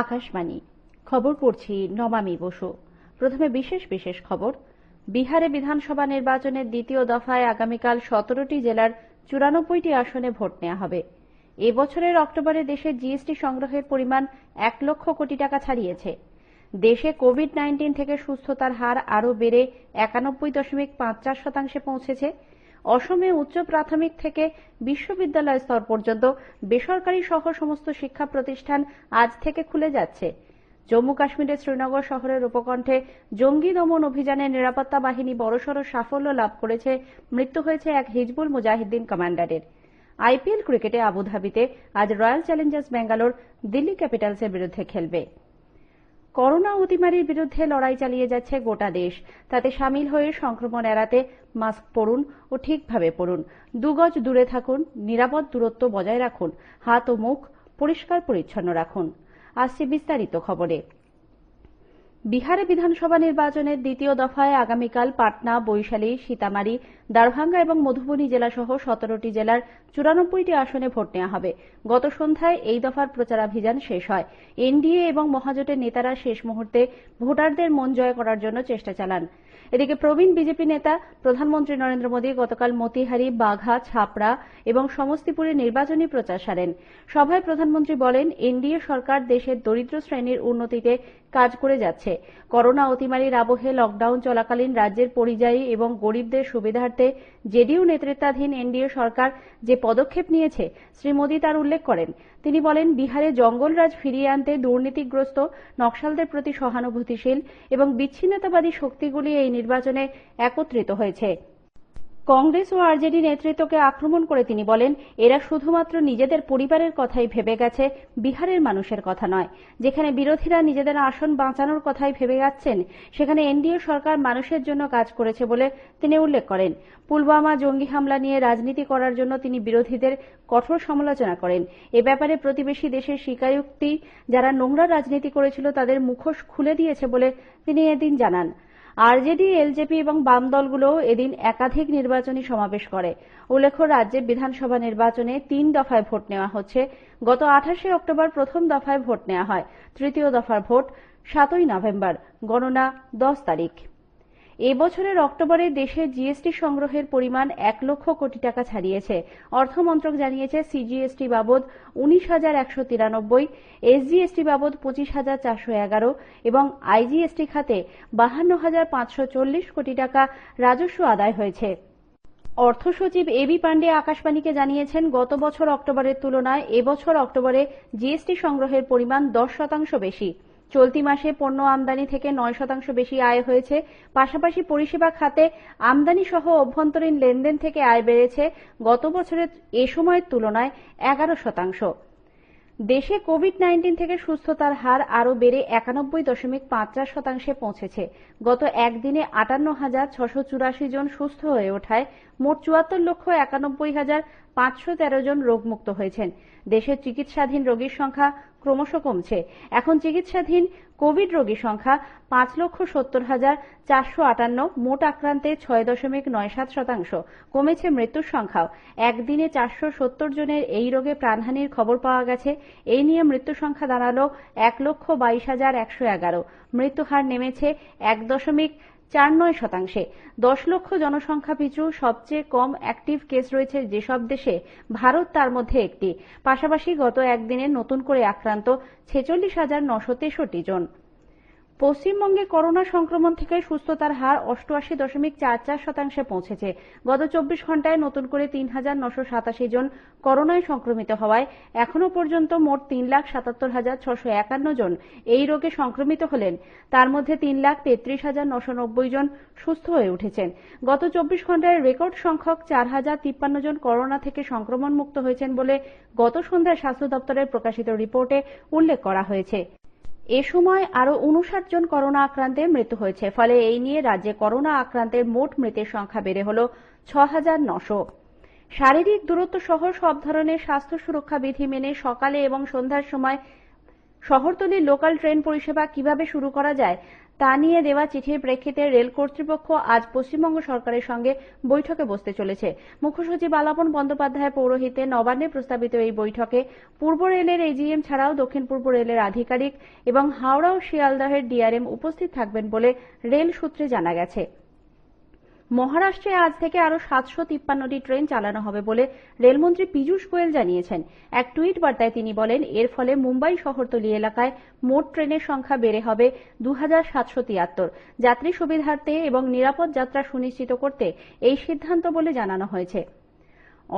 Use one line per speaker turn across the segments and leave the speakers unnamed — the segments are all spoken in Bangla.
আকাশবাণী খবর পড়ছি নবামী বসু প্রথমে বিশেষ বিশেষ খবর বিহারে বিধানসভা নির্বাচনের দ্বিতীয় দফায় আগামীকাল সতেরোটি জেলার চুরানব্বইটি আসনে ভোট নেওয়া হবে এবছরের অক্টোবরে দেশে জিএসটি সংগ্রহের পরিমাণ এক লক্ষ কোটি টাকা ছাড়িয়েছে দেশে কোভিড নাইন্টিন থেকে সুস্থতার হার আরও বেড়ে একানব্বই দশমিক পাঁচ চার শতাংশে পৌঁছেছে অসমে উচ্চ প্রাথমিক থেকে বিশ্ববিদ্যালয় স্তর পর্যন্ত বেসরকারি সহ সমস্ত শিক্ষা প্রতিষ্ঠান আজ থেকে খুলে যাচ্ছে জম্মু কাশ্মীরের শ্রীনগর শহরের উপকণ্ঠে জঙ্গি দমন অভিযানে নিরাপত্তা বাহিনী বড়সড় সাফল্য লাভ করেছে মৃত্যু হয়েছে এক হিজবুল মুজাহিদ্দিন কমান্ডারের আইপিএল ক্রিকেটে আবুধাবিতে আজ রয়্যাল চ্যালেঞ্জার্স ব্যাঙ্গালোর দিল্লি ক্যাপিটালসের বিরুদ্ধে খেলবে করোনা অতিমারির বিরুদ্ধে লড়াই চালিয়ে যাচ্ছে গোটা দেশ তাতে সামিল হয়ে সংক্রমণ এড়াতে মাস্ক পরুন ও ঠিকভাবে পরুন দুগজ দূরে থাকুন নিরাপদ দূরত্ব বজায় রাখুন হাত ও মুখ পরিষ্কার পরিচ্ছন্ন রাখুন আসছে বিস্তারিত খবরে বিহারে বিধানসভা নির্বাচনের দ্বিতীয় দফায় আগামীকাল পাটনা বৈশালী সীতামারী দারভাঙ্গা এবং মধুবনী জেলাসহ সতেরোটি জেলার চুরানব্বইটি আসনে ভোট নেওয়া হবে গত সন্ধ্যায় এই দফার প্রচারাভিযান শেষ হয় এনডিএ এবং মহাজোটের নেতারা শেষ মুহূর্তে ভোটারদের মন জয় করার জন্য চেষ্টা চালান এদিকে প্রবীণ বিজেপি নেতা প্রধানমন্ত্রী নরেন্দ্র মোদী গতকাল মতিহারি বাঘা ছাপড়া এবং সমস্তিপুরে নির্বাচনী প্রচার সারেন সভায় প্রধানমন্ত্রী বলেন এনডিএ সরকার দেশের দরিদ্র শ্রেণীর উন্নতিতে কাজ করে যাচ্ছে হয়েছে করোনা অতিমারির আবহে লকডাউন চলাকালীন রাজ্যের পরিযায়ী এবং গরিবদের সুবিধার্থে জেডিইউ নেতৃত্বাধীন এনডিএ সরকার যে পদক্ষেপ নিয়েছে শ্রী মোদী তার উল্লেখ করেন তিনি বলেন বিহারে জঙ্গলরাজ ফিরিয়ে আনতে দুর্নীতিগ্রস্ত নকশালদের প্রতি সহানুভূতিশীল এবং বিচ্ছিন্নতাবাদী শক্তিগুলি এই নির্বাচনে একত্রিত হয়েছে কংগ্রেস ও আরজেডি নেতৃত্বকে আক্রমণ করে তিনি বলেন এরা শুধুমাত্র নিজেদের পরিবারের কথাই ভেবে গেছে বিহারের মানুষের কথা নয় যেখানে বিরোধীরা নিজেদের আসন বাঁচানোর কথাই ভেবে যাচ্ছেন সেখানে এনডিএ সরকার মানুষের জন্য কাজ করেছে বলে তিনি উল্লেখ করেন পুলওয়ামা জঙ্গি হামলা নিয়ে রাজনীতি করার জন্য তিনি বিরোধীদের কঠোর সমালোচনা করেন এ ব্যাপারে প্রতিবেশী দেশের স্বীকারোক্তি যারা নোংরা রাজনীতি করেছিল তাদের মুখোশ খুলে দিয়েছে বলে তিনি এদিন জানান আরজেডি এলজেপি এবং বাম দলগুলো এদিন একাধিক নির্বাচনী সমাবেশ করে উল্লেখ্য রাজ্যে বিধানসভা নির্বাচনে তিন দফায় ভোট নেওয়া হচ্ছে গত আঠাশে অক্টোবর প্রথম দফায় ভোট নেওয়া হয় তৃতীয় দফার ভোট সাতই নভেম্বর গণনা দশ তারিখ এবছরের অক্টোবরে দেশে জিএসটি সংগ্রহের পরিমাণ এক লক্ষ কোটি টাকা ছাড়িয়েছে অর্থ মন্ত্রক জানিয়েছে সিজিএসটি বাবদ উনিশ হাজার একশো তিরানব্বই এসজিএসটি বাবদ পঁচিশ হাজার চারশো এগারো এবং আইজিএসটি খাতে বাহান্ন হাজার পাঁচশো চল্লিশ কোটি টাকা রাজস্ব আদায় হয়েছে অর্থ সচিব এবি পান্ডে আকাশবাণীকে জানিয়েছেন গত বছর অক্টোবরের তুলনায় এবছর অক্টোবরে জিএসটি সংগ্রহের পরিমাণ দশ শতাংশ বেশি চলতি মাসে পণ্য আমদানি থেকে নয় শতাংশ বেশি আয় হয়েছে পাশাপাশি পরিষেবা খাতে আমদানি সহ অভ্যন্তরীণ লেনদেন থেকে আয় বেড়েছে গত বছরের এ সময়ের তুলনায় এগারো শতাংশ দেশে কোভিড নাইন্টিন থেকে সুস্থতার হার আরও বেড়ে একানব্বই দশমিক পাঁচ চার শতাংশে পৌঁছেছে গত একদিনে আটান্ন হাজার ছশো চুরাশি জন সুস্থ হয়ে ওঠায় মোট চুয়াত্তর লক্ষ একানব্বই হাজার পাঁচশো তেরো জন রোগমুক্ত হয়েছেন দেশের চিকিৎসাধীন রোগীর সংখ্যা ক্রমশ কমছে এখন চিকিৎসাধীন কোভিড রোগীর সংখ্যা পাঁচ লক্ষ সত্তর হাজার চারশো আটান্ন মোট আক্রান্তে ছয় দশমিক নয় সাত শতাংশ কমেছে মৃত্যুর সংখ্যাও একদিনে চারশো সত্তর জনের এই রোগে প্রাণহানির খবর পাওয়া গেছে এই নিয়ে মৃত্যু সংখ্যা দাঁড়ালো এক লক্ষ বাইশ হাজার একশো এগারো মৃত্যুহার নেমেছে এক দশমিক চার নয় শতাংশে দশ লক্ষ জনসংখ্যা পিছু সবচেয়ে কম অ্যাক্টিভ কেস রয়েছে যেসব দেশে ভারত তার মধ্যে একটি পাশাপাশি গত একদিনে নতুন করে আক্রান্ত ছেচল্লিশ হাজার নশো তেষট্টি জন পশ্চিমবঙ্গে করোনা সংক্রমণ থেকে সুস্থতার হার অষ্টআশি দশমিক চার চার শতাংশে পৌঁছেছে গত চব্বিশ ঘন্টায় নতুন করে তিন হাজার নশো সাতাশি জন করোনায় সংক্রমিত হওয়ায় এখনও পর্যন্ত মোট তিন লাখ সাতাত্তর হাজার ছশো একান্ন জন এই রোগে সংক্রমিত হলেন তার মধ্যে তিন লাখ তেত্রিশ হাজার নশো নব্বই জন সুস্থ হয়ে উঠেছেন গত চব্বিশ ঘন্টায় রেকর্ড সংখ্যক চার হাজার তিপ্পান্ন জন করোনা থেকে সংক্রমণ মুক্ত হয়েছেন বলে গত সন্ধ্যায় স্বাস্থ্য দপ্তরের প্রকাশিত রিপোর্টে উল্লেখ করা হয়েছে এ সময় আরও উনষাট জন করোনা আক্রান্তের মৃত্যু হয়েছে ফলে এই নিয়ে রাজ্যে করোনা আক্রান্তের মোট মৃতের সংখ্যা বেড়ে হল ছ হাজার নশো শারীরিক দূরত্ব সহ সব ধরনের স্বাস্থ্য সুরক্ষা বিধি মেনে সকালে এবং সন্ধ্যার সময় শহরতলির লোকাল ট্রেন পরিষেবা কিভাবে শুরু করা যায় তা নিয়ে দেওয়া চিঠির প্রেক্ষিতে রেল কর্তৃপক্ষ আজ পশ্চিমবঙ্গ সরকারের সঙ্গে বৈঠকে বসতে চলেছে মুখ্যসচিব আলাপন বন্দ্যোপাধ্যায়ের পৌরোহিতে নবান্নে প্রস্তাবিত এই বৈঠকে পূর্ব রেলের এজিএম ছাড়াও দক্ষিণ পূর্ব রেলের আধিকারিক এবং হাওড়া ও শিয়ালদহের ডিআরএম উপস্থিত থাকবেন বলে রেল সূত্রে জানা গেছে মহারাষ্ট্রে আজ থেকে আরও সাতশো তিপ্পান্নটি ট্রেন চালানো হবে বলে রেলমন্ত্রী পীযূষ গোয়েল জানিয়েছেন এক টুইট বার্তায় তিনি বলেন এর ফলে মুম্বাই শহরতলি এলাকায় মোট ট্রেনের সংখ্যা বেড়ে হবে দু হাজার যাত্রী সুবিধার্থে এবং নিরাপদ যাত্রা সুনিশ্চিত করতে এই সিদ্ধান্ত বলে জানানো হয়েছে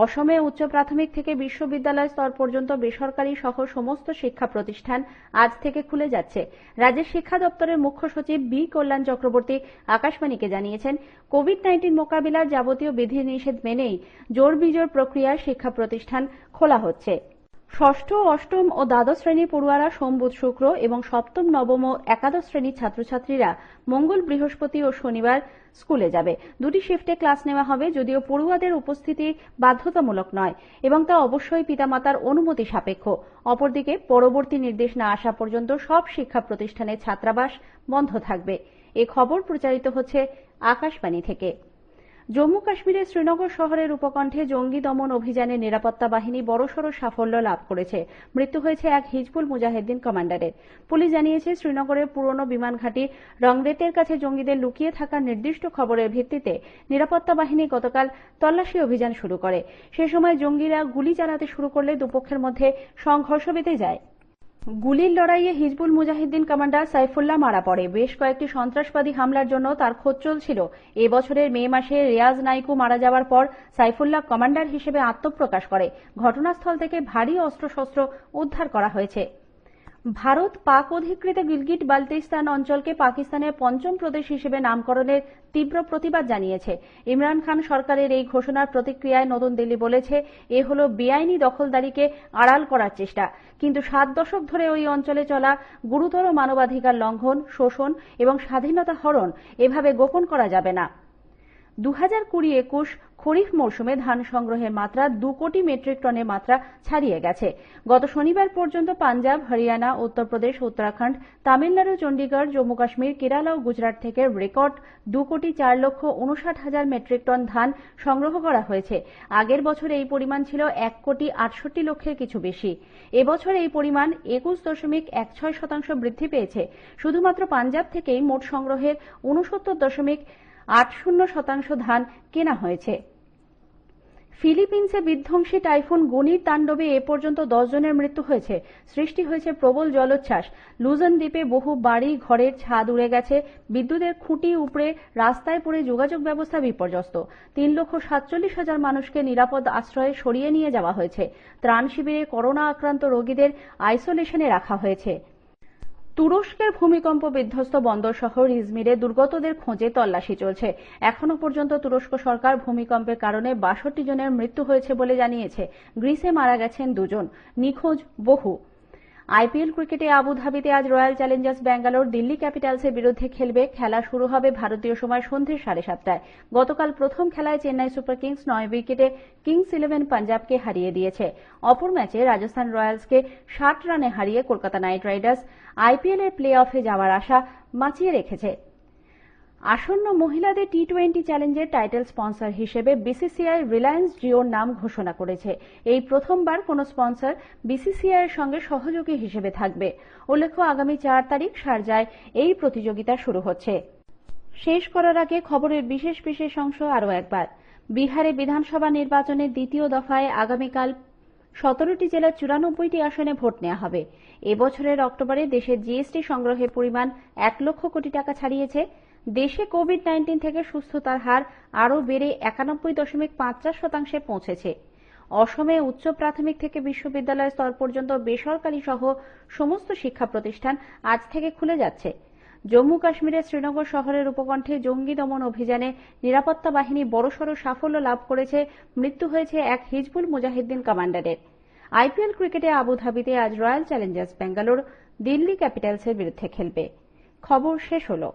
অসমে উচ্চ প্রাথমিক থেকে বিশ্ববিদ্যালয় স্তর পর্যন্ত বেসরকারি সহ সমস্ত শিক্ষা প্রতিষ্ঠান আজ থেকে খুলে যাচ্ছে রাজ্যের শিক্ষা দপ্তরের মুখ্য সচিব বি কল্যাণ চক্রবর্তী আকাশবাণীকে জানিয়েছেন কোভিড নাইন্টিন মোকাবিলার যাবতীয় বিধিনিষেধ মেনেই জোর বিজোর প্রক্রিয়ায় শিক্ষা প্রতিষ্ঠান খোলা হচ্ছে ষষ্ঠ অষ্টম ও দ্বাদশ শ্রেণীর পড়ুয়ারা সোম বুধ শুক্র এবং সপ্তম নবম ও একাদশ শ্রেণীর ছাত্রছাত্রীরা মঙ্গল বৃহস্পতি ও শনিবার স্কুলে যাবে দুটি শিফটে ক্লাস নেওয়া হবে যদিও পড়ুয়াদের উপস্থিতি বাধ্যতামূলক নয় এবং তা অবশ্যই পিতামাতার অনুমতি সাপেক্ষ অপরদিকে পরবর্তী নির্দেশ না আসা পর্যন্ত সব শিক্ষা প্রতিষ্ঠানের ছাত্রাবাস বন্ধ থাকবে এ খবর প্রচারিত হচ্ছে আকাশবাণী থেকে জম্মু কাশ্মীরের শ্রীনগর শহরের উপকণ্ঠে জঙ্গি দমন অভিযানে নিরাপত্তা বাহিনী বড়সড় সাফল্য লাভ করেছে মৃত্যু হয়েছে এক হিজবুল মুজাহিদ্দিন কমান্ডারের পুলিশ জানিয়েছে শ্রীনগরের পুরনো বিমান ঘাঁটি রংরেতের কাছে জঙ্গিদের লুকিয়ে থাকার নির্দিষ্ট খবরের ভিত্তিতে নিরাপত্তা বাহিনী গতকাল তল্লাশি অভিযান শুরু করে সে সময় জঙ্গিরা গুলি চালাতে শুরু করলে দুপক্ষের মধ্যে সংঘর্ষ বেঁধে যায় গুলির লড়াইয়ে হিজবুল মুজাহিদ্দিন কমান্ডার সাইফুল্লাহ মারা পড়ে বেশ কয়েকটি সন্ত্রাসবাদী হামলার জন্য তার খোঁজ চলছিল এবছরের মে মাসে রেয়াজ নাইকু মারা যাওয়ার পর সাইফুল্লাহ কমান্ডার হিসেবে আত্মপ্রকাশ করে ঘটনাস্থল থেকে ভারী অস্ত্রশস্ত্র উদ্ধার করা হয়েছে ভারত পাক অধিকৃত গিলগিট বালতিস্তান অঞ্চলকে পাকিস্তানের পঞ্চম প্রদেশ হিসেবে নামকরণের তীব্র প্রতিবাদ জানিয়েছে ইমরান খান সরকারের এই ঘোষণার প্রতিক্রিয়ায় নতুন দিল্লি বলেছে এ হল বেআইনি দখলদারিকে আড়াল করার চেষ্টা কিন্তু সাত দশক ধরে ওই অঞ্চলে চলা গুরুতর মানবাধিকার লঙ্ঘন শোষণ এবং স্বাধীনতা হরণ এভাবে গোপন করা যাবে না দু কুড়ি একুশ খরিফ মৌসুমে ধান সংগ্রহের মাত্রা দু কোটি মেট্রিক টনের মাত্রা ছাড়িয়ে গেছে গত শনিবার পর্যন্ত পাঞ্জাব হরিয়ানা উত্তরপ্রদেশ উত্তরাখণ্ড তামিলনাড়ু চণ্ডীগড় জম্মু কাশ্মীর কেরালা ও গুজরাট থেকে রেকর্ড দু কোটি চার লক্ষ উনষাট হাজার মেট্রিক টন ধান সংগ্রহ করা হয়েছে আগের বছর এই পরিমাণ ছিল এক কোটি আটষট্টি লক্ষের কিছু বেশি এবছর এই পরিমাণ একুশ দশমিক এক ছয় শতাংশ বৃদ্ধি পেয়েছে শুধুমাত্র পাঞ্জাব থেকেই মোট সংগ্রহের উনসত্তর দশমিক আট শূন্য শতাংশ ধান কেনা হয়েছে ফিলিপিন্সে বিধ্বংসী টাইফুন গুনির তাণ্ডবে এ পর্যন্ত দশজনের জনের মৃত্যু হয়েছে সৃষ্টি হয়েছে প্রবল জলোচ্ছ্বাস লুজন দ্বীপে বহু বাড়ি ঘরের ছাদ উড়ে গেছে বিদ্যুতের খুঁটি উপড়ে রাস্তায় পড়ে যোগাযোগ ব্যবস্থা বিপর্যস্ত তিন লক্ষ সাতচল্লিশ হাজার মানুষকে নিরাপদ আশ্রয়ে সরিয়ে নিয়ে যাওয়া হয়েছে ত্রাণ শিবিরে করোনা আক্রান্ত রোগীদের আইসোলেশনে রাখা হয়েছে তুরস্কের ভূমিকম্প বিধ্বস্ত বন্দর শহর ইজমিরে দুর্গতদের খোঁজে তল্লাশি চলছে এখনও পর্যন্ত তুরস্ক সরকার ভূমিকম্পের কারণে বাষট্টি জনের মৃত্যু হয়েছে বলে জানিয়েছে গ্রিসে মারা গেছেন দুজন নিখোঁজ বহু আইপিএল ক্রিকেটে আবুধাবিতে আজ রয়্যাল চ্যালেঞ্জার্স ব্যাঙ্গালোর দিল্লি ক্যাপিটালসের বিরুদ্ধে খেলবে খেলা শুরু হবে ভারতীয় সময় সন্ধ্যে সাড়ে সাতটায় গতকাল প্রথম খেলায় চেন্নাই সুপার কিংস নয় উইকেটে কিংস ইলেভেন পাঞ্জাবকে হারিয়ে দিয়েছে অপর ম্যাচে রাজস্থান রয়্যালসকে ষাট রানে হারিয়ে কলকাতা নাইট রাইডার্স আইপিএল এর প্লে অফে যাওয়ার আশা বাঁচিয়ে রেখেছে আসন্ন মহিলাদের টি টোয়েন্টি চ্যালেঞ্জের টাইটেল স্পন্সর হিসেবে বিসিসিআই রিলায়েন্স জিওর নাম ঘোষণা করেছে এই প্রথমবার কোনো স্পন্সর বিসিসিআই এর সঙ্গে সহযোগী হিসেবে থাকবে উল্লেখ্য আগামী চার তারিখ সারজায় এই প্রতিযোগিতা শুরু হচ্ছে শেষ করার আগে খবরের বিশেষ বিশেষ অংশ আরও একবার বিহারে বিধানসভা নির্বাচনের দ্বিতীয় দফায় আগামীকাল সতেরোটি জেলার চুরানব্বইটি আসনে ভোট নেওয়া হবে এবছরের অক্টোবরে দেশের জিএসটি সংগ্রহের পরিমাণ এক লক্ষ কোটি টাকা ছাড়িয়েছে দেশে কোভিড নাইন্টিন থেকে সুস্থতার হার আরও বেড়ে একানব্বই দশমিক পাঁচ শতাংশে পৌঁছেছে অসমে উচ্চ প্রাথমিক থেকে বিশ্ববিদ্যালয় স্তর পর্যন্ত বেসরকারি সহ সমস্ত শিক্ষা প্রতিষ্ঠান আজ থেকে খুলে যাচ্ছে জম্মু কাশ্মীরের শ্রীনগর শহরের উপকণ্ঠে জঙ্গি দমন অভিযানে নিরাপত্তা বাহিনী বড়সড় সাফল্য লাভ করেছে মৃত্যু হয়েছে এক হিজবুল মুজাহিদ্দিন কমান্ডারের আইপিএল ক্রিকেটে আবুধাবিতে আজ রয়্যাল চ্যালেঞ্জার্স ব্যাঙ্গালোর দিল্লি ক্যাপিটালসের বিরুদ্ধে খেলবে খবর শেষ হলো